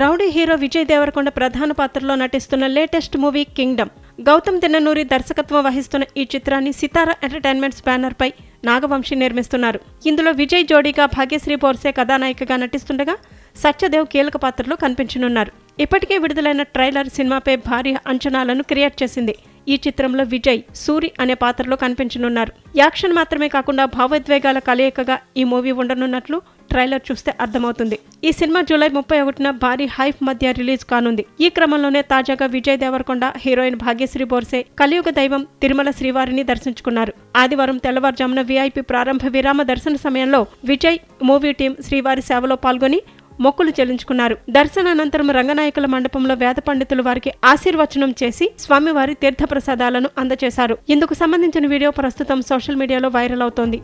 Rowdy hero Vijay Devarakonda ప్రధాన పాత్రలో నటిస్తున్న latest movie Kingdom. Gowtham Tinnanuri దర్శకత్వం వహిస్తున్న ఈ చిత్రాన్ని సితార ఎంటర్టైన్మెంట్స్ బ్యానర్ పై నాగవంశి నిర్మిస్తున్నారు. ఇందులో విజయ్ జోడీగా భాగ్యశ్రీ బోర్సే కథానాయికగా నటిస్తుండగా సత్యదేవ్ కీలక పాత్రలో కనిపించనున్నారు. ఇప్పటికే విడుదలైన ట్రైలర్ సినిమాపై భారీ అంచనాలను క్రియేట్ చేసింది. ఈ చిత్రంలో విజయ్ సూరి అనే పాత్రలో కనిపించనున్నారు. యాక్షన్ మాత్రమే కాకుండా భావోద్వేగాల కలయికగా ఈ మూవీ ఉండనున్నట్లు ట్రైలర్ చూస్తే అర్థమవుతుంది. ఈ సినిమా జూలై ముప్పై ఒకటిన భారీ హైప్ మధ్య రిలీజ్ కానుంది. ఈ క్రమంలోనే తాజాగా విజయ్ దేవరకొండ హీరోయిన్ భాగ్యశ్రీ బోర్సే కలియుగ దైవం తిరుమల శ్రీవారిని దర్శించుకున్నారు. ఆదివారం తెల్లవారుజామున వీఐపీ ప్రారంభ విరామ దర్శన సమయంలో విజయ్ మూవీ టీం శ్రీవారి సేవలో పాల్గొని మొక్కులు చెల్లించుకున్నారు. దర్శనానంతరం రంగనాయకుల మండపంలో వేద పండితులు వారికి ఆశీర్వచనం చేసి స్వామివారి తీర్థప్రసాదాలను అందజేశారు. ఇందుకు సంబంధించిన వీడియో ప్రస్తుతం సోషల్ మీడియాలో వైరల్ అవుతోంది.